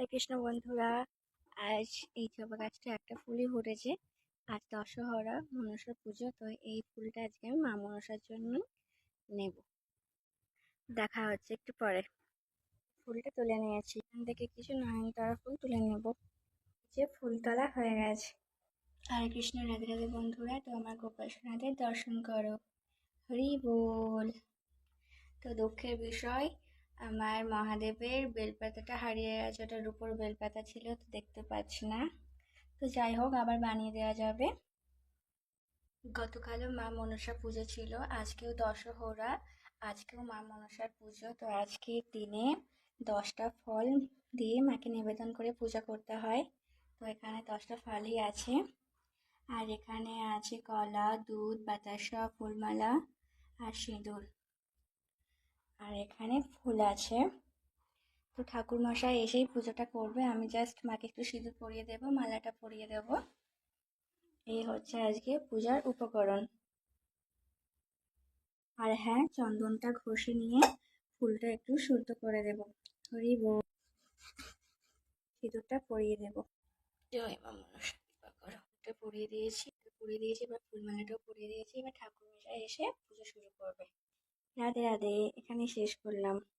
হরে কৃষ্ণ বন্ধুরা। আজ এই জবা গাছটা একটা ফুলই ফুটেছে আজ দশহরা, মনসা পুজো, তো এই ফুলটা আজকে আমি মা মনসার জন্য নেব। দেখা হচ্ছে একটু পরে। ফুলটা তুলে নিয়েছি এখান থেকে কিছু নয়নতারা ফুল তুলে নেব। যে ফুল তোলা হয়ে গেছে। হরে কৃষ্ণ, রাধে রাধে বন্ধুরা, তো আমার গোপাল সোনাদের দর্শন করো। হরি বল। তো দুঃখের বিষয় আমার মহাদেবের বেলপাতাটা হারিয়ে গেছে ওটার উপর বেলপাতা ছিল, তো দেখতে পাচ্ছি না। তো যাই হোক, আবার বানিয়ে দেওয়া যাবে। গতকালও মা মনসা পুজো ছিল, আজকেও দশহরা, আজকেও মা মনসার পুজো। তো আজকে দিনে দশটা ফল দিয়ে মাকে নিবেদন করে পূজা করতে হয়। তো এখানে দশটা ফলই আছে। আর এখানে আছে কলা, দুধ, বাতাসা, ফুলমালা আর সিঁদুর। আর এখানে ফুল আছে। তো ঠাকুরমশাই এসেই পুজোটা করবে। আমি জাস্ট মাকে একটু সিঁদুর পরিয়ে দেব, মালাটা পরিয়ে দেব। এই হচ্ছে আজকে পূজার উপকরণ। আর হ্যাঁ চন্দনটা ঘষে নিয়ে ফুলটা একটু শুদ্ধ করে দেব। হরি বল। সিঁদুরটা পরিয়ে দেব। জয় পরিয়ে দিয়েছি পরিয়ে দিয়েছি, এবার ফুলমালাটাও পরিয়ে দিয়েছি। এবার ঠাকুর মশাই এসে পুজো শুরু করবে। রাধে রাধে এখানে শেষ করলাম।